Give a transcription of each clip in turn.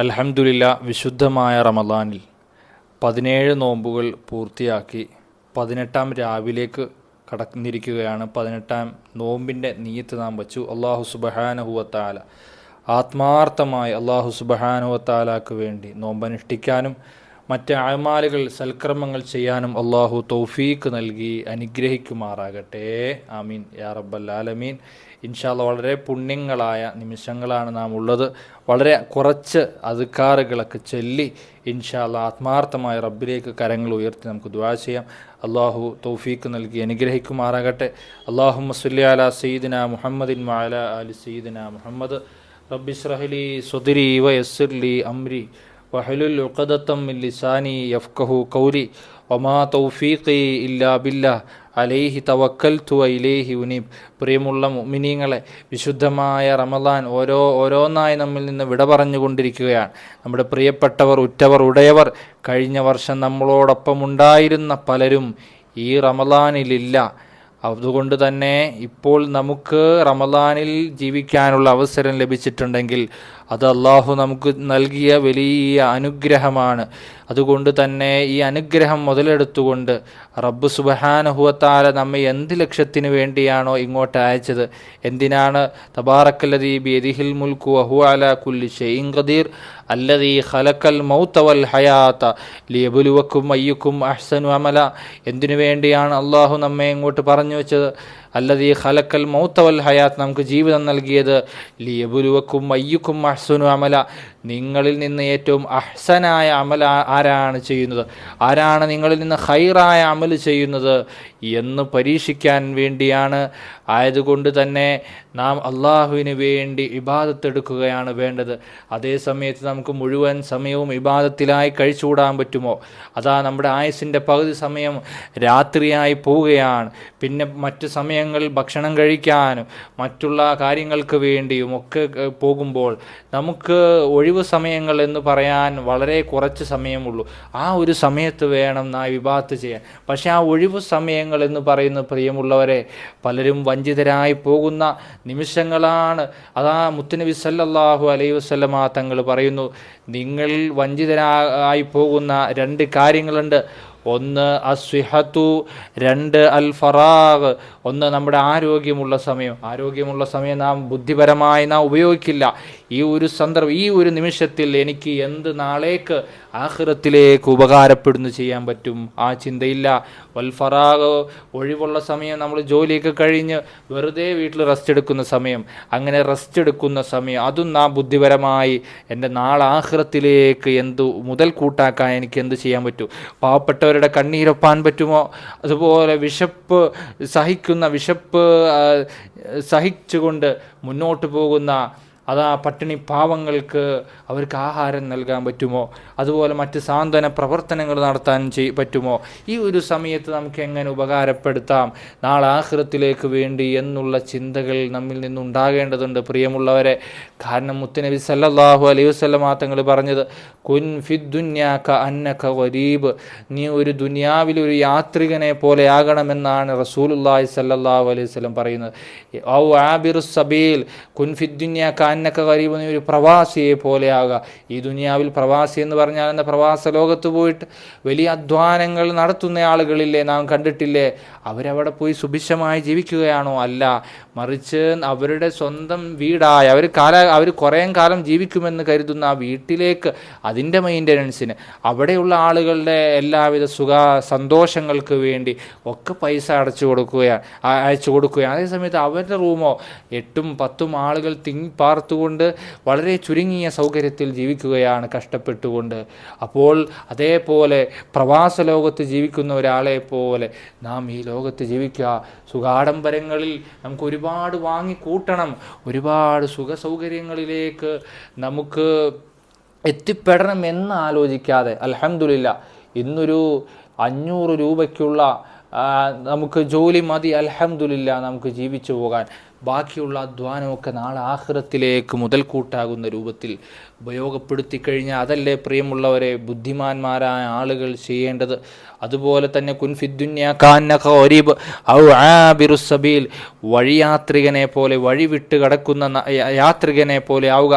അൽഹംദുലില്ല വിശുദ്ധമായ റമദാനിൽ പതിനേഴ് നോമ്പുകൾ പൂർത്തിയാക്കി പതിനെട്ടാം രാവിലേക്ക് കടന്നിരിക്കുകയാണ്. പതിനെട്ടാം നോമ്പിന്റെ നീയത്ത് നാം വച്ചു. അള്ളാഹു സുബഹാനഹുവത്താല ആത്മാർത്ഥമായി അള്ളാഹു സുബഹാനുവത്താലാക്ക് വേണ്ടി നോമ്പനുഷ്ഠിക്കാനും മറ്റ് അഴമാലുകൾ സൽക്രമങ്ങൾ ചെയ്യാനും അള്ളാഹു തൗഫീക്ക് നൽകി അനുഗ്രഹിക്കുമാറാകട്ടെ. ആമീൻ. യാ റബ്ബൽ ആലമീൻ. ഇൻഷാല്ല വളരെ പുണ്യങ്ങളായ നിമിഷങ്ങളാണ് നാം ഉള്ളത് വളരെ കുറച്ച് അതുക്കാറുകളൊക്കെ ചൊല്ലി ഇൻഷാല്ല ആത്മാർത്ഥമായ റബ്ബിലേക്ക് കരങ്ങൾ ഉയർത്തി നമുക്ക് ദുആ ചെയ്യാം. അള്ളാഹു തൗഫീക്ക് നൽകി അനുഗ്രഹിക്കുമാറാകട്ടെ. അള്ളാഹു മസുല്ലി അല സയ്യിദിന മുഹമ്മദിൻ മാല അലി സയ്യിദിന മുഹമ്മദ്. റബ്ബിഷ്റഹ്ലി സുദിരി വയസ്സിർലി അമ്രി വഹലുൽ ഉഖദത്തം ലിസാനി യഫ്കഹു കൗലി ഒമാ തൗഫീഖി ഇല്ലാ ബില്ലാ. അലൈഹി തുവ ഇലേഹി ഉനീബ്. പ്രിയമുള്ള മുഅ്മിനീങ്ങളെ വിശുദ്ധമായ റമദാൻ ഓരോ ഓരോന്നായി നമ്മിൽ നിന്ന് വിട പറഞ്ഞുകൊണ്ടിരിക്കുകയാണ്. നമ്മുടെ പ്രിയപ്പെട്ടവർ ഉറ്റവർ ഉടയവർ കഴിഞ്ഞ വർഷം നമ്മളോടൊപ്പം ഉണ്ടായിരുന്ന പലരും ഈ റമദാനിലില്ല. അതുകൊണ്ട് തന്നെ ഇപ്പോൾ നമുക്ക് റമദാനിൽ ജീവിക്കാനുള്ള അവസരം ലഭിച്ചിട്ടുണ്ടെങ്കിൽ അത് അള്ളാഹു നമുക്ക് നൽകിയ വലിയ അനുഗ്രഹമാണ്. അതുകൊണ്ട് തന്നെ ഈ അനുഗ്രഹം മുതലെടുത്തുകൊണ്ട് റബ്ബ് സുബഹാനഹുവത്താല നമ്മെ എന്ത് ലക്ഷ്യത്തിന് വേണ്ടിയാണോ ഇങ്ങോട്ട് അയച്ചത്? എന്തിനാണ്? തബാറക്കല്ലദീ ബിയദിഹിൽ മുൽക്കു അഹു കുല്ലി ഷെയ്ൻ ഖദീർ അല്ലദീ ഖലക്കൽ മൗത്തവൽ ഹയാത്ത ലിയബുലുവക്കും അയ്യക്കും അഹ്സനു അമല. എന്തിനു വേണ്ടിയാണ് അള്ളാഹു നമ്മെ ഇങ്ങോട്ട് പറഞ്ഞു വെച്ചത്? അല്ലതീ ഖലക്കൽ മൗത്തവൽ ഹയാത്ത് നമുക്ക് ജീവിതം നൽകിയത് ലിയബുലുവക്കും അയ്യക്കും അഹ്സനു അമല. നിങ്ങളിൽ നിന്ന് ഏറ്റവും അഹ്സനായ അമൽ ആരാണ് ചെയ്യുന്നത്? ആരാണ് നിങ്ങളിൽ നിന്ന് ഹൈറായ അമൽ ചെയ്യുന്നത് എന്ന് പരീക്ഷിക്കാൻ വേണ്ടിയാണ്. ആയതുകൊണ്ട് തന്നെ നാം അള്ളാഹുവിന് വേണ്ടി ഇബാദത്തെടുക്കുകയാണ് വേണ്ടത്. അതേ സമയത്ത് നമുക്ക് മുഴുവൻ സമയവും ഇബാദത്തിലായി കഴിച്ചുകൂടാൻ പറ്റുമോ? അതാ നമ്മുടെ ആയുസിന്റെ പകുതി സമയം രാത്രിയായി പോവുകയാണ്. പിന്നെ മറ്റ് സമയങ്ങൾ ഭക്ഷണം കഴിക്കാനും മറ്റുള്ള കാര്യങ്ങൾക്ക് വേണ്ടിയും ഒക്കെ പോകുമ്പോൾ നമുക്ക് ഒഴിവ് സമയങ്ങൾ എന്ന് പറയാൻ വളരെ കുറച്ച് സമയമുള്ളൂ. ആ ഒരു സമയത്ത് വേണം നാം വിഭാഗത്ത് ചെയ്യാൻ. പക്ഷേ ആ ഒഴിവ് സമയങ്ങൾ എന്ന് പറയുന്ന പ്രിയമുള്ളവരെ പലരും വഞ്ചിതരായി പോകുന്ന നിമിഷങ്ങളാണ്. അതാ മുത്തുനബി സല്ലല്ലാഹു അലൈഹി വസല്ലമ തങ്ങൾ പറയുന്നു നിങ്ങൾ വഞ്ചിതരായി പോകുന്ന രണ്ട് കാര്യങ്ങളുണ്ട്. ഒന്ന് അസ്വിഹത്തു രണ്ട് അൽ ഫറാഗ് ഒന്ന് നമ്മുടെ ആരോഗ്യമുള്ള സമയം. ആരോഗ്യമുള്ള സമയം നാം ബുദ്ധിപരമായി നാം ഉപയോഗിക്കില്ല. ഈ ഒരു സന്ദർഭം ഈ ഒരു നിമിഷത്തിൽ എനിക്ക് എന്ത് നാളേക്ക് ആഹ്റത്തിലേക്ക് ഉപകാരപ്പെടുന്നു ചെയ്യാൻ പറ്റും? ആ ചിന്തയില്ല. വൽ ഫറാഗ് ഒഴിവുള്ള സമയം നമ്മൾ ജോലിയൊക്കെ കഴിഞ്ഞ് വെറുതെ വീട്ടിൽ റെസ്റ്റ് എടുക്കുന്ന സമയം. അങ്ങനെ റെസ്റ്റ് എടുക്കുന്ന സമയം അതും നാം ബുദ്ധിപരമായി എന്റെ നാളാഹ്റത്തിലേക്ക് എന്ത് മുതൽ കൂട്ടാക്കാൻ എനിക്ക് എന്ത് ചെയ്യാൻ പറ്റും? പാവപ്പെട്ടവരുടെ കണ്ണീരൊപ്പാൻ പറ്റുമോ? അതുപോലെ വിശപ്പ് സഹിക്കുന്ന വിശപ്പ് സഹിച്ചുകൊണ്ട് മുന്നോട്ട് പോകുന്ന അതാ പട്ടിണി പാവങ്ങൾക്ക് അവർക്ക് ആഹാരം നൽകാൻ പറ്റുമോ? അതുപോലെ മറ്റ് സാന്ത്വന പ്രവർത്തനങ്ങൾ നടത്താൻ ചെയ് പറ്റുമോ? ഈ ഒരു സമയത്ത് നമുക്ക് എങ്ങനെ ഉപകാരപ്പെടുത്താം? നാളെ ആഹൃത്തിലേക്ക് വേണ്ടി എന്നുള്ള ചിന്തകൾ നമ്മിൽ നിന്നുണ്ടാകേണ്ടതുണ്ട് പ്രിയമുള്ളവരെ. കാരണം മുത്തനബി സല്ലാഹു അലൈഹി വസല്ലമ തങ്ങൾ പറഞ്ഞത് കുൻ ഫിദ്ദുന്യാക്ക അന്നക്ക വരീബ് നീ ഒരു ദുനിയാവിൽ ഒരു യാത്രികനെ പോലെ ആകണമെന്നാണ് റസൂലുള്ളാഹി സല്ലാഹു അലൈഹി വസല്ലം പറയുന്നത്. ഔ ആബിറു സബീൽ കുൻ ഫിദ്ദുന്യാക അന്നക കരീബുന്ന ഒരു പ്രവാസിയെ പോലെയാകുക ഈ ദുനിയാവിൽ പ്രവാസി എന്ന് പറഞ്ഞാൽ എന്ന പ്രവാസ ലോകത്ത് പോയിട്ട് വലിയ അധ്വാനങ്ങൾ നടത്തുന്ന ആളുകളില്ലേ? നാം കണ്ടിട്ടില്ലേ? അവരവിടെ പോയി സുഭിക്ഷമായി ജീവിക്കുകയാണോ? അല്ല. മറിച്ച് അവരുടെ സ്വന്തം വീടായ അവർ കാല അവർ കുറേ കാലം ജീവിക്കുമെന്ന് കരുതുന്ന ആ വീട്ടിലേക്ക് അതിന്റെ മെയിന്റനൻസിന് അവിടെയുള്ള ആളുകളുടെ എല്ലാവിധ സുഖ സന്തോഷങ്ങൾക്ക് വേണ്ടി ഒക്കെ പൈസ അടച്ചു കൊടുക്കുകയാണ് അയച്ചു കൊടുക്കുകയാണ് അതേസമയത്ത് അവരുടെ റൂമോ എട്ടും പത്തും ആളുകൾ തിങ്ങി പാർത്തുകൊണ്ട് വളരെ ചുരുങ്ങിയ സൗകര്യത്തിൽ ജീവിക്കുകയാണ് കഷ്ടപ്പെട്ടുകൊണ്ട്. അപ്പോൾ അതേപോലെ പ്രവാസ ലോകത്ത് ജീവിക്കുന്ന ഒരാളെ പോലെ നാം ഈ ലോകത്ത് ജീവിക്കുക. സുഖാഡംബരങ്ങളിൽ നമുക്ക് ഒരുപാട് വാങ്ങിക്കൂട്ടണം. ഒരുപാട് സുഖ സൗകര്യങ്ങളിലേക്ക് നമുക്ക് എത്തിപ്പെടണം എന്ന് ആലോചിക്കാതെ അൽഹംദുലില്ല ഇന്നൊരു അഞ്ഞൂറ് രൂപയ്ക്കുള്ള നമുക്ക് ജോലി മതി അൽഹംദുലില്ല നമുക്ക് ജീവിച്ചു പോകാൻ. ബാക്കിയുള്ള അധ്വാനമൊക്കെ നാളെ ആഹ്റത്തിലേക്ക് മുതൽക്കൂട്ടാകുന്ന രൂപത്തിൽ ഉപയോഗപ്പെടുത്തി കഴിഞ്ഞാൽ അതല്ലേ പ്രിയമുള്ളവരെ ബുദ്ധിമാന്മാരായ ആളുകൾ ചെയ്യേണ്ടത്? അതുപോലെ തന്നെ കുൻഫിദ്ദുന്യ കാന്നഖ ഒരീബ് ഔ ആബിറുസബീൽ വഴിയാത്രികനെ പോലെ വഴി വിട്ട് കിടക്കുന്ന യാത്രികനെ പോലെ ആവുക.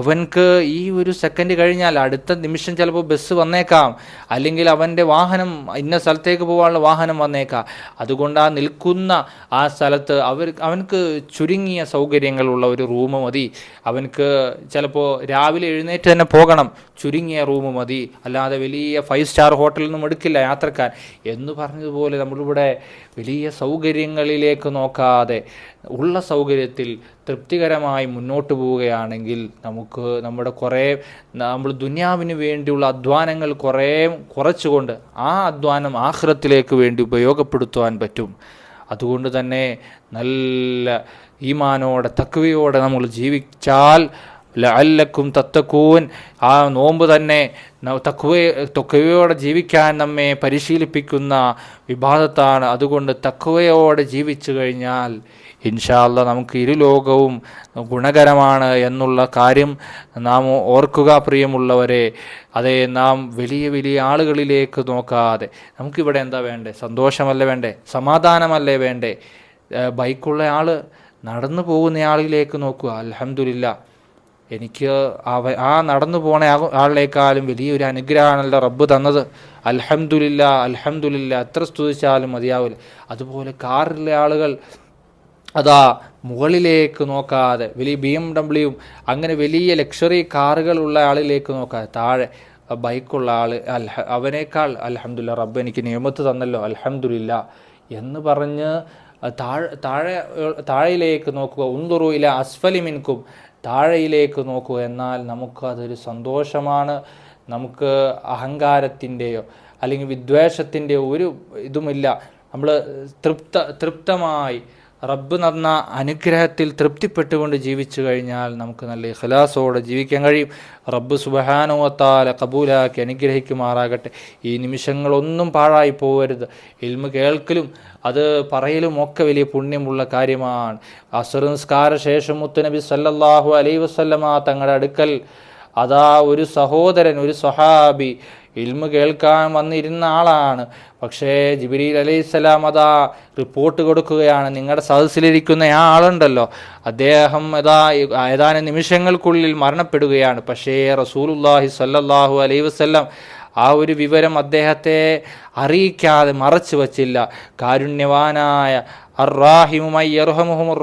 അവൻക്ക് ഈ ഒരു സെക്കൻഡ് കഴിഞ്ഞാൽ അടുത്ത നിമിഷം ചിലപ്പോൾ ബസ് വന്നേക്കാം. അല്ലെങ്കിൽ അവന്റെ വാഹനം ഇന്ന സ്ഥലത്തേക്ക് പോകാനുള്ള വാഹനം വന്നേക്കാം. അതുകൊണ്ട് ആ നിൽക്കുന്ന ആ സ്ഥലത്ത് അവർ അവനക്ക് ചുരുങ്ങിയ സൗകര്യങ്ങളുള്ള ഒരു റൂം മതി. അവനക്ക് ചിലപ്പോൾ രാവിലെ എഴുന്നേറ്റ് തന്നെ പോകണം. ചുരുങ്ങിയ റൂം മതി. അല്ലാതെ വലിയ ഫൈവ് സ്റ്റാർ ഹോട്ടലൊന്നും എടുക്കില്ല യാത്രക്കാർ. എന്ന് പറഞ്ഞതുപോലെ നമ്മളിവിടെ വലിയ സൗകര്യങ്ങളിലേക്ക് നോക്കാതെ ഉള്ള സൗകര്യത്തിൽ തൃപ്തികരമായി മുന്നോട്ട് പോവുകയാണെങ്കിൽ നമുക്ക് നമ്മുടെ കുറേ നമ്മൾ ദുനിയാവിന് വേണ്ടിയുള്ള അധ്വാനങ്ങൾ കുറേ കുറച്ചുകൊണ്ട് ആ അധ്വാനം ആഹ്രത്തിലേക്ക് വേണ്ടി ഉപയോഗപ്പെടുത്തുവാൻ പറ്റും. അതുകൊണ്ട് തന്നെ നല്ല ഈമാനോടെ തക്വയോടെ നമ്മൾ ജീവിച്ചാൽ ലഅല്ലക്കും തത്തക്കൂൻ ആ നോമ്പ് തന്നെ തക്കുവ തക്വ ജീവിക്കാൻ നമ്മെ പരിശീലിപ്പിക്കുന്ന വിഭാഗത്താണ്. അതുകൊണ്ട് തക്കുവയോടെ ജീവിച്ചു കഴിഞ്ഞാൽ ഇൻഷാല്ല നമുക്ക് ഇരുലോകവും ഗുണകരമാണ് എന്നുള്ള കാര്യം നാം ഓർക്കുക പ്രിയമുള്ളവരെ. അതെ നാം വലിയ വലിയ ആളുകളിലേക്ക് നോക്കാതെ. നമുക്കിവിടെ എന്താ വേണ്ടേ? സന്തോഷമല്ലേ വേണ്ടേ? സമാധാനമല്ലേ വേണ്ടേ? ബൈക്കുള്ള ആൾ നടന്നു പോകുന്ന ആളിലേക്ക് നോക്കുക. അൽഹംദുലില്ല. എനിക്ക് അവ ആ നടന്നു പോണ ആളിലേക്കാളും വലിയൊരു അനുഗ്രഹമാണല്ലോ റബ്ബ് തന്നത്. അൽഹംദുലില്ല അൽഹംദുലില്ല. എത്ര സ്തുതിച്ചാലും മതിയാവില്ല. അതുപോലെ കാറിലെ ആളുകൾ അതാ മുകളിലേക്ക് നോക്കാതെ വലിയ ബി എം ഡബ്ല്യൂ അങ്ങനെ വലിയ ലക്ഷറി കാറുകളുള്ള ആളിലേക്ക് നോക്കാതെ താഴെ ബൈക്കുള്ള ആൾ അൽഹ അവനേക്കാൾ അൽഹമുല്ല റബ്ബ് എനിക്ക് നിയമത്ത് തന്നല്ലോ അൽഹമുല്ല എന്ന് പറഞ്ഞ് താഴെ താഴെ താഴയിലേക്ക് നോക്കുക. ഉന്തുറു ഇല അസ്ഫലി മിൻകും. താഴയിലേക്ക് നോക്കുക എന്നാൽ നമുക്ക് അതൊരു സന്തോഷമാണ്. നമുക്ക് അഹങ്കാരത്തിന്റെയോ അല്ലെങ്കിൽ വിദ്വേഷത്തിന്റെയോ ഒരു ഇതുമില്ല. നമ്മൾ തൃപ്ത തൃപ്തമായി റബ്ബ് നന്ന അനുഗ്രഹത്തിൽ തൃപ്തിപ്പെട്ടുകൊണ്ട് ജീവിച്ചു കഴിഞ്ഞാൽ നമുക്ക് നല്ല ഇഖലാസോടെ ജീവിക്കാൻ കഴിയും. റബ്ബ് സുബഹാനുവത്താല കബൂലാക്കി അനുഗ്രഹിക്കുമാറാകട്ടെ. ഈ നിമിഷങ്ങളൊന്നും പാഴായി പോകരുത് ഇൽമ കേൾക്കലും അത് പറയലും ഒക്കെ വലിയ പുണ്യമുള്ള കാര്യമാണ്. അസർ നിസ്കാര ശേഷം മുത്തുനബി സല്ലല്ലാഹു അലൈ വസല്ലമ തങ്ങളുടെ അടുക്കൽ അതാ ഒരു സഹോദരൻ ഒരു സ്വഹാബി. ഇൽമ കേൾക്കാൻ വന്നിരുന്ന ആളാണ്. പക്ഷേ ജിബിരിൽ അലൈഹിസ്സലാം അതാ റിപ്പോർട്ട് കൊടുക്കുകയാണ്. നിങ്ങളുടെ സദസ്സിലിരിക്കുന്ന ആ ആളുണ്ടല്ലോ. അദ്ദേഹം അതാ ഏതാനും നിമിഷങ്ങൾക്കുള്ളിൽ മരണപ്പെടുകയാണ്. പക്ഷേ റസൂലുല്ലാഹി സല്ലല്ലാഹു അലൈഹി വസല്ലം ആ ഒരു വിവരം അദ്ദേഹത്തെ അറിയിക്കാതെ മറച്ചു വച്ചില്ല. കാരുണ്യവാനായ അറാഹിമുമായി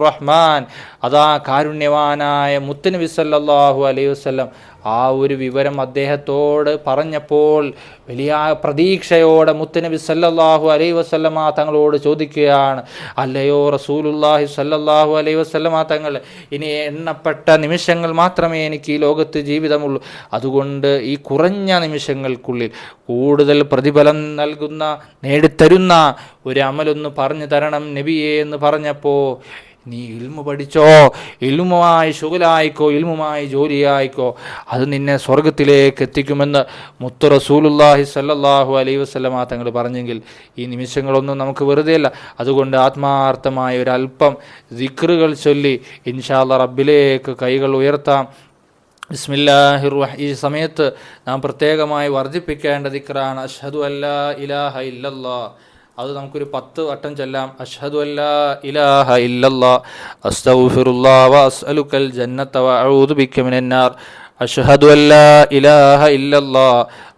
റഹ്മാൻ. അതാ കാരുണ്യവാനായ മുത്തനബി സല്ലാഹു അലൈഹി വസല്ലം ആ ഒരു വിവരം അദ്ദേഹത്തോട് പറഞ്ഞപ്പോൾ വലിയ പ്രതീക്ഷയോടെ മുത്തനബി സല്ലല്ലാഹു അലൈ വസല്ലമ തങ്ങളോട് ചോദിക്കുകയാണ് അല്ലയോ റസൂലുല്ലാഹി സല്ലല്ലാഹു അലൈ വസല്ലമ തങ്ങൾ ഇനി എണ്ണപ്പെട്ട നിമിഷങ്ങൾ മാത്രമേ എനിക്ക് ഈ ലോകത്ത് ജീവിതമുള്ളൂ. അതുകൊണ്ട് ഈ കുറഞ്ഞ നിമിഷങ്ങൾക്കുള്ളിൽ കൂടുതൽ പ്രതിഫലം നൽകുന്ന നേടിത്തരുന്ന ഒരു അമലൊന്ന് പറഞ്ഞു തരണം നബിയെ എന്ന് പറഞ്ഞപ്പോൾ നീ ഇൽമു പഠിച്ചോ ഇൽമുമായി ശുഗലായിക്കോ ഇൽമുമായി ജോലിയായിക്കോ അത് നിന്നെ സ്വർഗത്തിലേക്ക് എത്തിക്കുമെന്ന് മുത്തു റസൂലുല്ലാഹി സല്ലാഹു അലൈഹി വസല്ലമ തങ്ങൾ പറഞ്ഞെങ്കിൽ ഈ നിമിഷങ്ങളൊന്നും നമുക്ക് വെറുതെ അല്ല. അതുകൊണ്ട് ആത്മാർത്ഥമായ ഒരല്പം ദിക്റുകൾ ചൊല്ലി ഇൻഷാല്ല റബ്ബിലേക്ക് കൈകൾ ഉയർത്താം. ബിസ്മില്ലാഹിർ ഈ സമയത്ത് നാം പ്രത്യേകമായി വർദ്ധിപ്പിക്കേണ്ട ദിക്റാണ് അഷ്ഹദു അല്ലാ ഇലാഹ ഇല്ലല്ലാ. അത് നമുക്കൊരു പത്ത് വട്ടം ചെല്ലാം. അഷ്ഹദു അല്ലാ ഇലാഹ ഇല്ലല്ലാ. അസ്തഗ്ഫിറുല്ലാ വ അസ്അലുക്കൽ ജന്നത വ അഊദു ബിക മിനന്നാർ അഷ്ഹദു അല്ലാ ഇലാഹ ഇല്ലല്ലാ.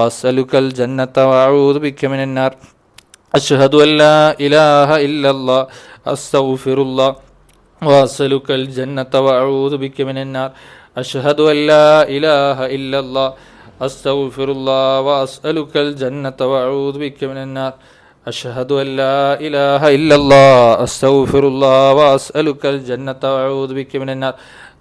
وأسألك الجنة وأعوذ بك من النار. أشهد أن لا إله إلا الله أستغفر الله وأسألك الجنة وأعوذ بك من النار. أشهد أن لا إله إلا الله أستغفر الله وأسألك الجنة وأعوذ بك من النار. أشهد أن لا إله إلا الله أستغفر الله وأسألك الجنة وأعوذ بك من النار.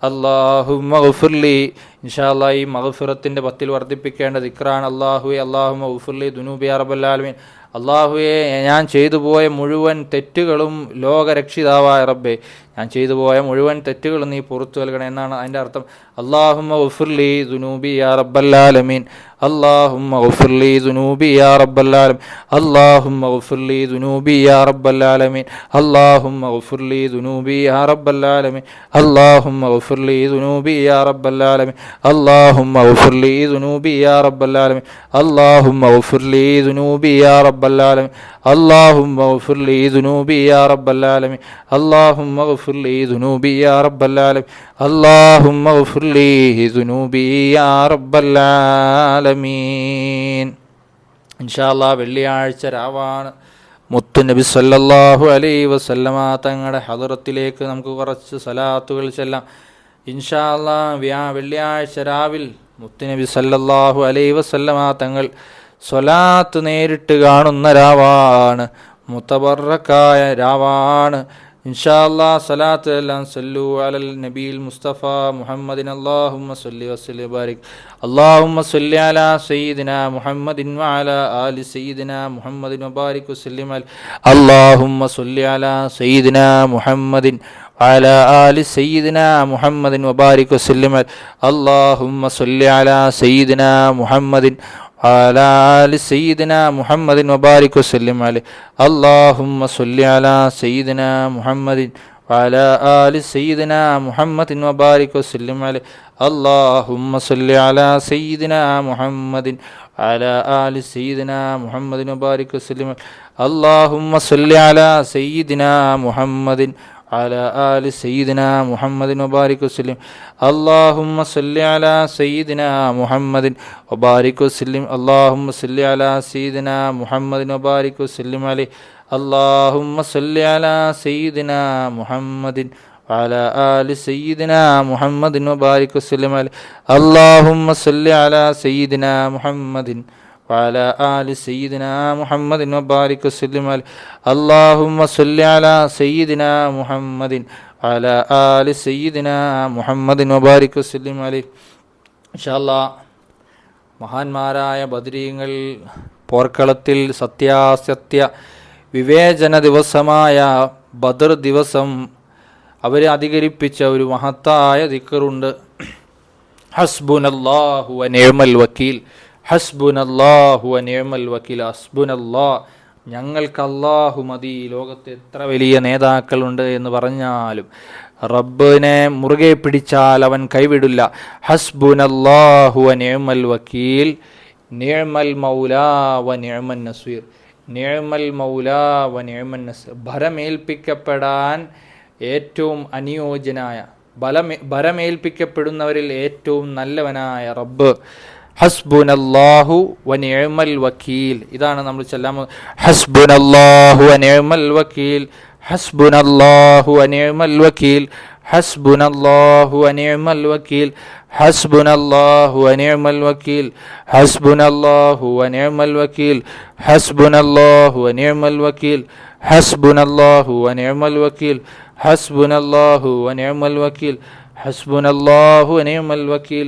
اللهم اغفر لي ഇൻഷാല്ല ഈ മഹഫിറത്തിന്റെ പത്തിൽ വർദ്ധിപ്പിക്കേണ്ട ഇക്രാൻ അള്ളാഹുവെ അള്ളാഹു മഹഫുർലി ദുനൂബി അറബല്ലാലുമീൻ അള്ളാഹുയെ ഞാൻ ചെയ്തു പോയ മുഴുവൻ തെറ്റുകളും ലോകരക്ഷിതാവായ റബ്ബെ. ഞാൻ ചെയ്തു പോയ മുഴുവൻ തെറ്റുകളും നീ പുറത്തു നൽകണം എന്നാണ് അതിന്റെ അർത്ഥം. അള്ളാഹുമ്മ ഉഫുർലി ദുനൂബി യാ റബ്ബല്ലാലമീൻ അള്ളാഹുമ്മ ഉഫുർലി ദുനൂബി യാ റബ്ബല്ലാലമീൻ അള്ളാഹുമ്മ ഉഫുർലി ദുനൂബി യാ റബ്ബല്ലാലമീൻ അള്ളാഹുമ്മ ഉഫുർലി ദുനൂബി യാ റബ്ബല്ലാലമീൻ അള്ളാഹുമ്മ ഉഫുർലി ദുനൂബി യാ റബ്ബല്ലാലമീൻ اللهم اغفر لي ذنوبي يا رب العالمين اللهم اغفر لي ذنوبي يا رب العالمين اللهم اغفر لي ذنوبي يا رب العالمين اللهم اغفر لي ذنوبي يا رب العالمين اللهم اغفر لي ذنوبي يا رب العالمين اللهم اغفر لي ذنوبي يا رب العالمين ഇൻഷാല്ലാ വെള്ളിയാഴ്ച രാവാണ് മുത്തുനബി സല്ലല്ലാഹു അലൈഹി വസല്ലമ തങ്ങളുടെ ഹദറത്തിലേക്ക് നമുക്ക് കുറച്ച് സലാത്തുകൾ ചെല്ലാം ഇൻഷാല്ലാ വ്യാ വെള്ളിയാഴ്ച രാവിൽ മുത്തുനബി സല്ലല്ലാഹു അലൈ വസല്ലമ തങ്ങൾ സ്വലാത്ത് നേരിട്ട് കാണുന്ന രാവാണ്. മുത്തബറക്കായ രാവാണ്. ഇൻഷാല്ലാ സലാത്ത് എല്ലാം സല്ലു അലൽ നബീൽ മുസ്തഫ മുഹമ്മദിൻ അല്ലാഹുമ്മ സല്ലി വസല്ലി ബാരിക് അല്ലാഹുമ്മ സല്ലി അലാ സയ്യിദിന മുഹമ്മദിൻ വഅല ആലി സയ്യിദിന മുഹമ്മദിൻ വബാരിക് വസല്ലിം അൽ അല്ലാഹുമ്മ സല്ലി അലാ സയ്യിദിന മുഹമ്മദിൻ وعلى آل سيدنا محمد وبارك وسلم اللهم صل على سيدنا محمد وعلى آل سيدنا محمد وبارك وسلم عليه اللهم صل على سيدنا محمد وعلى آل سيدنا محمد وبارك وسلم عليه اللهم صل على سيدنا محمد وعلى آل سيدنا محمد وبارك وسلم عليه اللهم صل على سيدنا محمد على آل سيدنا محمد وبارك وسلم اللهم صل على سيدنا محمد وبارك وسلم اللهم صل على سيدنا محمد وبارك وسلم عليه اللهم صل على سيدنا محمد وعلى آل سيدنا محمد وبارك وسلم عليه اللهم صل على سيدنا محمد وعلى آل سيدنا محمد وبارك وسلم عليه اللهم صل على سيدنا محمد وعلى آل سيدنا محمد وبارك وسلم عليه إن شاء الله മഹാന്മാരായ ബദരീങ്ങൾ പോർക്കളത്തിൽ സത്യാസത്യ വിവേചന ദിവസമായ ബദർ ദിവസം അവരെ അധികരിപ്പിച്ച ഒരു മഹത്തായ ദിക്കറുണ്ട് ഹസ്ബുനല്ലാഹു നേമൽ വക്കീൽ ഞങ്ങൾക്ക് അള്ളാഹു മതി. ലോകത്ത് എത്ര വലിയ നേതാക്കളുണ്ട് എന്ന് പറഞ്ഞാലും റബ്ബിനെ മുറുകെ പിടിച്ചാൽ അവൻ കൈവിടില്ല. ഹസ്ബുനല്ലാഹു നേമൽ വക്കീൽ. നേമൽ മൗലാ വ നേമൻ നസീർ. നേമൽ മൗലാ വ നേമൻ നസീർ. ഭരമേൽപ്പിക്കപ്പെടാൻ ഏറ്റവും അനുയോജ്യനായ ബലമേ ഭരമേൽപ്പിക്കപ്പെടുന്നവരിൽ ഏറ്റവും നല്ലവനായ റബ്ബ് ഹസ്ബുനല്ലാഹു വനിഅമൽ വക്കീൽ ഇതാണ് നമ്മൾ ചെല്ലാമ ഹസ്ബുനല്ലാഹു വനിഅമൽ വക്കീൽ ഹസ്ബുനല്ലാഹു വനിഅമൽ വക്കീൽ ഹസ്ബുനല്ലാഹു വനിഅമൽ വക്കീൽ ഹസ്ബുനല്ലാഹു വനിഅമൽ വക്കീൽ ഹസ്ബുനല്ലാഹു വനിഅമൽ വക്കീൽ ഹസ്ബുനല്ലാഹു വനിഅമൽ വക്കീൽ ഹസ്ബുനല്ലാഹു വനിഅമൽ വക്കീൽ ഹസ്ബുനല്ലാഹു വനിഅമൽ വക്കീൽ ഹസ്ബുനല്ലാഹു വനിഅമൽ വക്കീൽ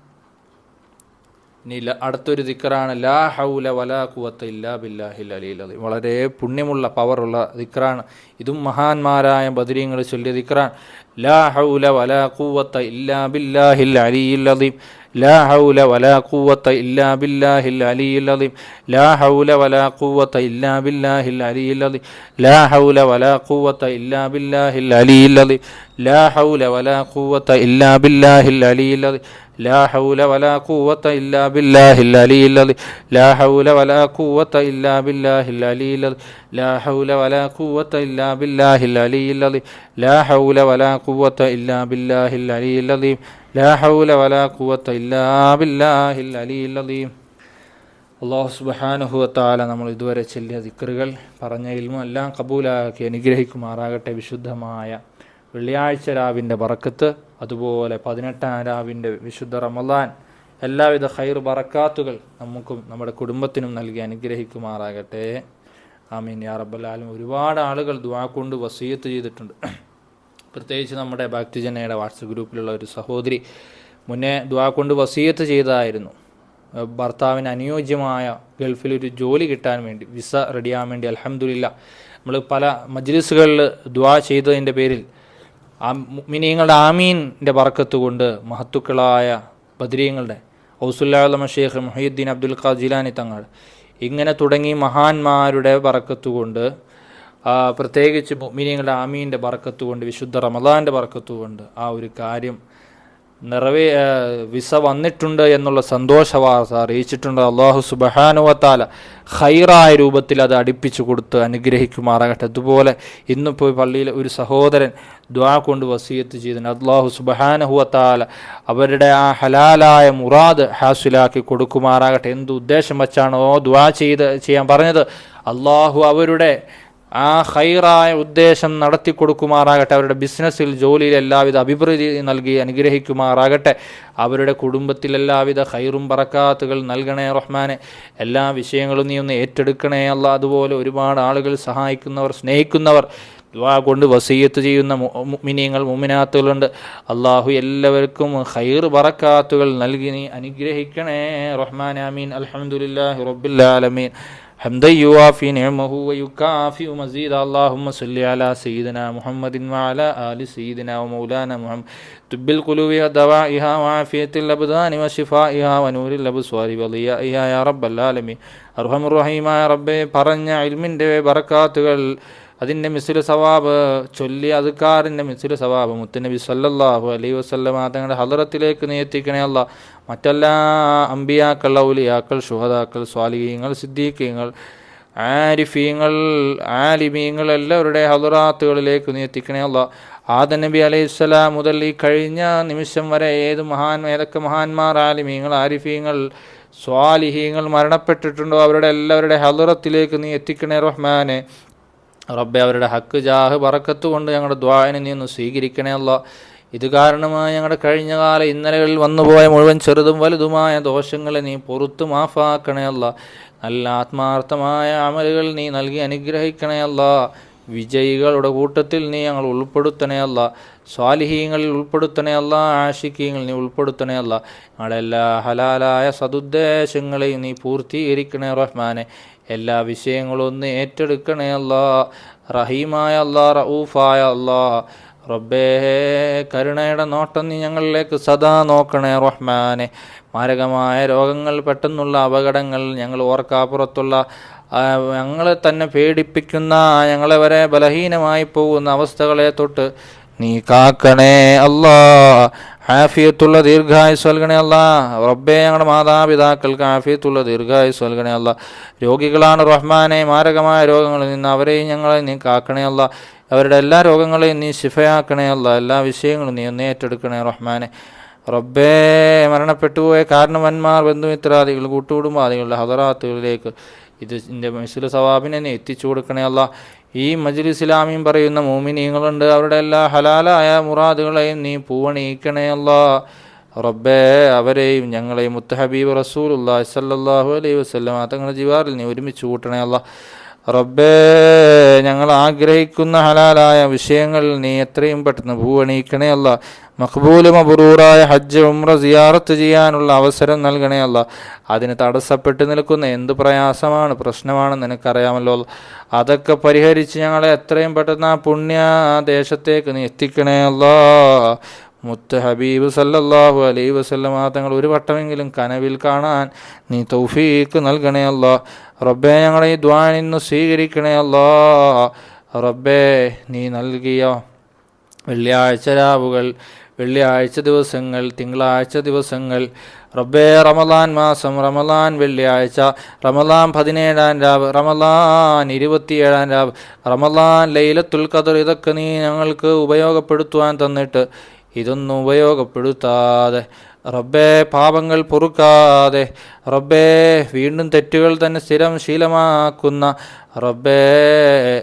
ഇനി അടുത്തൊരു ദിക്കറാണ് ലാ ഹൗല വലാ കുവത്ത് ഇല്ലാ ബില്ലാഹിൽ അലീൽ അലി വളരെ പുണ്യമുള്ള പവറുള്ള ദിക്കറാണ് ഇതും മഹാന്മാരായ ബദരീങ്ങൾ ചൊല്ലിയ ദിക്കറാണ് ലാ ഹൗല വലാ കുവത്ത് ഇല്ലാ ബില്ലാഹിൽ അലീൽ അലീം ലാ ഹൗല വലാ കുവത്ത് ഇല്ലാ ബില്ലാഹിൽ അലീൽ അലീം ലാ ഹൗല വലാ കുവത്ത് ഇല്ലാ ബില്ലാഹിൽ അലീൽ അലീം ലാ ഹൗല വലാ കുവത്ത് ഇല്ലാ ബില്ലാഹിൽ അലീൽ അലീം لا حول ولا قوة إلا بالله العلي العظيم لا حول ولا قوة إلا بالله العلي العظيم لا حول ولا قوة إلا بالله العلي العظيم لا حول ولا قوة إلا بالله العلي العظيم لا حول ولا قوة إلا بالله العلي العظيم لا حول ولا قوة إلا بالله العلي العظيم അള്ളാഹു സുബഹാനുഹുവത്താല നമ്മൾ ഇതുവരെ ചൊല്ലിയ ദിക്കറുകൾ പറഞ്ഞ ഇൽമു എല്ലാം കബൂലാക്കി അനുഗ്രഹിക്കുമാറാകട്ടെ വിശുദ്ധമായ വെള്ളിയാഴ്ച രാവിന്റെ വറക്കത്ത് അതുപോലെ പതിനെട്ടാം രാവിന്റെ വിശുദ്ധ റമദാൻ. എല്ലാവിധ ഹൈർ ബറക്കാത്തുകൾ നമുക്കും നമ്മുടെ കുടുംബത്തിനും നൽകി അനുഗ്രഹിക്കുമാറാകട്ടെ. ആമീൻ. യാ റബ്ബല്ലാലും ഒരുപാട് ആളുകൾ ദുആ കൊണ്ട് വസീയത്ത് ചെയ്തിട്ടുണ്ട്. പ്രത്യേകിച്ച് നമ്മുടെ ഭക്തിജനയുടെ വാട്സപ്പ് ഗ്രൂപ്പിലുള്ള ഒരു സഹോദരി മുന്നേ ദുആ കൊണ്ട് വസീയത്ത് ചെയ്തതായിരുന്നു. ഭർത്താവിന് അനുയോജ്യമായ ഗൾഫിലൊരു ജോലി കിട്ടാൻ വേണ്ടി വിസ റെഡിയാകാൻ വേണ്ടി അലഹമില്ല നമ്മൾ പല മജ്ലിസുകളിൽ ദുആ ചെയ്തതിന്റെ പേരിൽ ആ മിനിയങ്ങളുടെ ആമീന്റെ കൊണ്ട് മഹത്തുക്കളായ ബദ്രീങ്ങളുടെ ഔസുല്ലാലമ ഷേഖ് മുഹീദ്ദീൻ അബ്ദുൽ ഖാ ജിലാനി തങ്ങൾ ഇങ്ങനെ തുടങ്ങി മഹാന്മാരുടെ കൊണ്ട് പ്രത്യേകിച്ച് മിനിയങ്ങളുടെ ആമീന്റെ കൊണ്ട് വിശുദ്ധ റമദാന്റെ പറക്കത്തുകൊണ്ട് ആ ഒരു കാര്യം നിറവേ വിസ വന്നിട്ടുണ്ട് എന്നുള്ള സന്തോഷ വാർത്ത അറിയിച്ചിട്ടുണ്ട് അള്ളാഹു സുബഹാനുവത്താല ഹൈറായ രൂപത്തിൽ അത് അടുപ്പിച്ചു കൊടുത്ത് അനുഗ്രഹിക്കുമാറാകട്ടെ. അതുപോലെ ഇന്നിപ്പോൾ പള്ളിയിൽ ഒരു സഹോദരൻ ദ്വാ കൊണ്ട് വസീയത്ത് ചെയ്തിട്ടുണ്ട് അള്ളാഹു സുബഹാനുഹുവത്താല അവരുടെ ആ ഹലാലായ മുറാദ് ഹാസിലാക്കി കൊടുക്കുമാറാകട്ടെ. എന്ത് ഉദ്ദേശം വച്ചാണോ ദ്വാ ചെയ്ത് ചെയ്യാൻ പറഞ്ഞത്? അള്ളാഹു അവരുടെ ആ ഹൈറായ ഉദ്ദേശം നടത്തി കൊടുക്കുമാറാകട്ടെ അവരുടെ ബിസിനസ്സിൽ ജോലിയിൽ എല്ലാവിധ അഭിവൃദ്ധി നൽകി അനുഗ്രഹിക്കുമാറാകട്ടെ അവരുടെ കുടുംബത്തിൽ എല്ലാവിധ ഹൈറും പറക്കാത്തുകൾ നൽകണേ റഹ്മാനെ. എല്ലാ വിഷയങ്ങളും നീ ഒന്ന് ഏറ്റെടുക്കണേ അല്ല. അതുപോലെ ഒരുപാട് ആളുകൾ സഹായിക്കുന്നവർ സ്നേഹിക്കുന്നവർ ദുആ കൊണ്ട് വസീയത്ത് ചെയ്യുന്ന മുമിനിയങ്ങൾ മുമിനാത്തുകളുണ്ട്. അള്ളാഹു എല്ലാവർക്കും ഹൈർ പറക്കാത്തുകൾ നൽകി നീ അനുഗ്രഹിക്കണേ റഹ്മാൻ ആമീൻ. അലഹമുല്ലാ റബ്ബിൽ ആലമീൻ. حمدا يوافي نعمه ويكافئ مزيدا اللهم صل على سيدنا محمد وعلى آل سيدنا ومولانا محمد طب القلوب ودوائها وعافية الأبدان وشفائها ونور الأبصار وضيائها يا رب العالمين അർഹം റഹീമായ റബ്ബെ പറഞ്ഞ ഇൽമിൻ്റെ ബറക്കാത്തുകൾ അതിന്റെ മിസിൽ സവാബ് ചൊല്ലി അതുക്കാറിന്റെ മിസിൽ സവാബ് മുത്തനബി സല്ലല്ലാഹു അലൈഹി വസല്ലമ തങ്ങളുടെ ഹലറത്തിലേക്ക് നീ എത്തിക്കണേ അല്ല മറ്റെല്ലാ അമ്പിയാക്കൾ ഔലിയാക്കൾ ഷുഹദാക്കൾ സ്വാലിഹീങ്ങൾ സിദ്ദീഖീങ്ങൾ ആരിഫീങ്ങൾ ആലിമീങ്ങൾ എല്ലാവരുടെ ഹലറാത്തുകളിലേക്ക് നീ എത്തിക്കണേ അല്ല ആദ നബി അലൈഹി സ്വലാം മുതൽ ഈ കഴിഞ്ഞ നിമിഷം വരെ ഏത് മഹാൻ ഏതൊക്കെ മഹാന്മാർ ആലിമീങ്ങൾ ആരിഫീങ്ങൾ സ്വാലിഹീങ്ങൾ മരണപ്പെട്ടിട്ടുണ്ടോ അവരുടെ എല്ലാവരുടെ ഹലുറത്തിലേക്ക് നീ എത്തിക്കണേ റഹ്മാനെ. റബ്ബെ അവരുടെ ഹക്ക് ജാഹ് പറക്കത്ത് കൊണ്ട് ഞങ്ങളുടെ ദ്വായനെ നീ സ്വീകരിക്കണേ അല്ല. ഇത് കാരണമായി ഞങ്ങളുടെ കഴിഞ്ഞ കഴിഞ്ഞകാല ഇന്നലകളിൽ വന്നുപോയ മുഴുവൻ ചെറുതും വലുതുമായ ദോഷങ്ങളെ നീ പുറത്തു മാഫാക്കണേ അല്ല. നല്ല ആത്മാർത്ഥമായ അമലുകൾ നീ നൽകി അനുഗ്രഹിക്കണേ അല്ല. വിജയികളുടെ കൂട്ടത്തിൽ നീ ഞങ്ങൾ ഉൾപ്പെടുത്തണേ അല്ല. സ്വാലിഹീങ്ങളിൽ ഉൾപ്പെടുത്തണേ അല്ല. ആഷിക്കീങ്ങൾ നീ ഉൾപ്പെടുത്തണേ അല്ല. ഞങ്ങളുടെ ഹലാലായ സതുദ്ദേശങ്ങളെയും നീ പൂർത്തീകരിക്കണേ റഹ്മാനെ. എല്ലാ വിഷയങ്ങളും ഒന്ന് ഏറ്റെടുക്കണേ അല്ല. റഹീമായ അല്ല റഊഫായ അല്ല. റബ്ബേ കരുണയുടെ നോട്ടം നീ ഞങ്ങളിലേക്ക് സദാ നോക്കണേ റഹ്മാനെ. മാരകമായ രോഗങ്ങൾ പെട്ടെന്നുള്ള അപകടങ്ങൾ ഞങ്ങൾ ഓർക്കാപ്പുറത്തുള്ള ഞങ്ങളെ തന്നെ പേടിപ്പിക്കുന്ന ഞങ്ങളെ വരെ ബലഹീനമായി പോകുന്ന അവസ്ഥകളെ തൊട്ട് നീ കാക്കണേ അല്ലാ. ആഫിയത്തുള്ള ദീർഘായുസ് നൽകണേ അല്ല. റബ്ബേ ഞങ്ങളുടെ മാതാപിതാക്കൾക്ക് ആഫിയത്തുള്ള ദീർഘായുസ് നൽകണേ അല്ല. രോഗികളാണ് റഹ്മാനെ മാരകമായ രോഗങ്ങളിൽ നിന്ന് അവരെയും ഞങ്ങളെ നീ കാക്കണേ അല്ല. അവരുടെ എല്ലാ രോഗങ്ങളെയും നീ ശിഫയാക്കണേ അല്ല. എല്ലാ വിഷയങ്ങളും നീ ഒന്ന് ഏറ്റെടുക്കണേ റഹ്മാനെ. റബ്ബേ മരണപ്പെട്ടുപോയ കാരണവന്മാർ ബന്ധുമിത്രാദികൾ കൂട്ടുകുടുംബാദികളുടെ ഹദറാത്തുകളിലേക്ക് ഇത് ഇതിന്റെ മിസിൽ സവാബിനെ നീ എത്തിച്ചു കൊടുക്കണേ അല്ല. ഈ മജ്ലിസ് ഇസ്ലാമിയും പറയുന്ന മോമിനീങ്ങളുണ്ട്. അവരുടെ എല്ലാ ഹലാലായ മുറാദുകളെയും നീ പൂവണിയിക്കണേ അല്ല. റബ്ബേ അവരെയും ഞങ്ങളെയും മുത്തഹബീബ് റസൂൽ അല്ലാ അലൈഹി വസ്ലാം തങ്ങളുടെ ജിവാറിൽ നീ ഒരുമിച്ച് കൂട്ടണേ അല്ല. റബ്ബേ ഞങ്ങൾ ആഗ്രഹിക്കുന്ന ഹലാലായ വിഷയങ്ങൾ നീ എത്രയും പെട്ടെന്ന് ഭൂവണിയിക്കണേ അല്ല. മഖ്ബൂലും മബറൂറായ ഹജ്ജ് ഉംറ സിയാറത്ത് ചെയ്യാനുള്ള അവസരം നൽകണേ അല്ല. അതിന് തടസ്സപ്പെട്ട് നിൽക്കുന്ന എന്ത് പ്രയാസമാണ് പ്രശ്നമാണ് നിനക്കറിയാമല്ലോ അതൊക്കെ പരിഹരിച്ച് ഞങ്ങളെ എത്രയും പെട്ടെന്ന് ആ പുണ്യ ദേശത്തേക്ക് നീ എത്തിക്കണേ അല്ലാ. മുത്ത് ഹബീബ് സല്ലല്ലാഹു അലൈഹി വസല്ലമ തങ്ങൾ ഒരു വട്ടമെങ്കിലും കനവിൽ കാണാൻ നീ തൗഫീക്ക് നൽകണേ അല്ല. റബ്ബേ ഞങ്ങളെ ഈ ദ്വാൻ ഇന്ന് സ്വീകരിക്കണേ റബ്ബേ നീ നൽകിയ വെള്ളിയാഴ്ച രാവുകൾ വെള്ളിയാഴ്ച ദിവസങ്ങൾ തിങ്കളാഴ്ച ദിവസങ്ങൾ. റബ്ബേ റമലാൻ മാസം റമലാൻ വെള്ളിയാഴ്ച റമലാൻ പതിനേഴാം രാവ് റമലാൻ ഇരുപത്തിയേഴാം രാവ് റമലാൻ ലൈലത്തുൽ ഖദർ ഇതൊക്കെ നീ ഞങ്ങൾക്ക് ഉപയോഗപ്പെടുത്തുവാൻ തന്നിട്ട് ഇതൊന്നും ഉപയോഗപ്പെടുത്താതെ റബ്ബേ പാപങ്ങൾ പൊറുക്കാതെ റബ്ബേ വീണ്ടും തെറ്റുകൾ തന്നെ സ്ഥിരം ശീലമാക്കുന്ന റബ്ബേ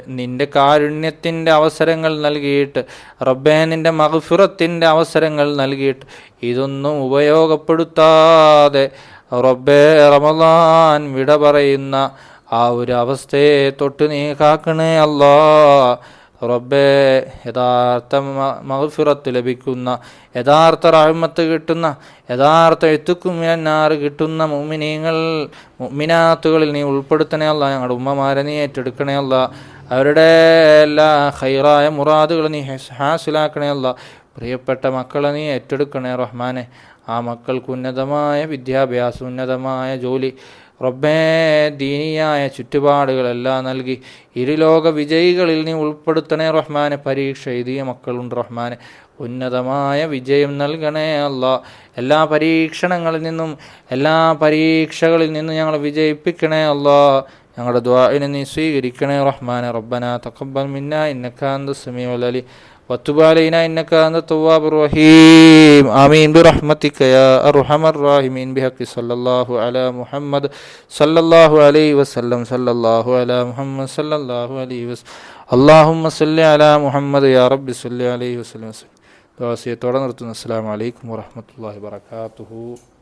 നിന്റെ കാരുണ്യത്തിന്റെ അവസരങ്ങൾ നൽകിയിട്ട് റബ്ബേ നിന്റെ മഹഫിറത്തിന്റെ അവസരങ്ങൾ നൽകിയിട്ട് ഇതൊന്നും ഉപയോഗപ്പെടുത്താതെ റബ്ബേ റമദാൻ വിട പറയുന്ന ആ ഒരു അവസ്ഥയെ തൊട്ട് നീ കാക്കണേ അല്ലാ റബ്ബേ യഥാർത്ഥ മഹഫിറത്ത് ലഭിക്കുന്ന യഥാർത്ഥ റഹ്മത്ത് കിട്ടുന്ന യഥാർത്ഥ എത്തുക്കുമിനാറ് കിട്ടുന്ന മുമിനീങ്ങൾ മുമിനാത്തുകളിൽ നീ ഉൾപ്പെടുത്തണേ അല്ല. ഞങ്ങളുടെ ഉമ്മമാരെ നീ ഏറ്റെടുക്കണേ അല്ല. അവരുടെ എല്ലാ ഹൈറായ മുറാദുകൾ നീ ഹസ്- ഹാസിലാക്കണേ അല്ല. പ്രിയപ്പെട്ട മക്കളെ നീ ഏറ്റെടുക്കണേ റഹ്മാനെ. ആ മക്കൾക്ക് ഉന്നതമായ വിദ്യാഭ്യാസം ഉന്നതമായ ജോലി. റബ്ബേ ദീനിയായ ചുറ്റുപാടുകളെല്ലാം നൽകി ഇരുലോക വിജയികളിൽ നീ ഉൾപ്പെടുത്തണേ റഹ്മാനെ പരീക്ഷ എഴുതിയ മക്കളുണ്ട് റഹ്മാനെ. ഉന്നതമായ വിജയം നൽകണേ അല്ല എല്ലാ പരീക്ഷണങ്ങളിൽ നിന്നും എല്ലാ പരീക്ഷകളിൽ നിന്നും ഞങ്ങളെ വിജയിപ്പിക്കണേ അല്ല ഞങ്ങളുടെ ദ്വാഇനെ നീ സ്വീകരിക്കണേ റഹ്മാനെ. റബ്ബന തഖബ്ബൽ മിന്ന ഇന്നക അന്ത സമീഉൽ അലി. وتب علينا إنك أنت التواب الرحيم آمين برحمتك يا أرحم الراحمين بحق صلى الله على محمد صلى الله عليه وسلم صلى الله على محمد صلى الله عليه وسلم اللهم صل على محمد يا رب صل عليه وسلم ദോസയത്തോടെ നിർത്തുന്നു അസ്സാം വലൈക്കും വാഹമത്തല്ലാഹി വാത്തു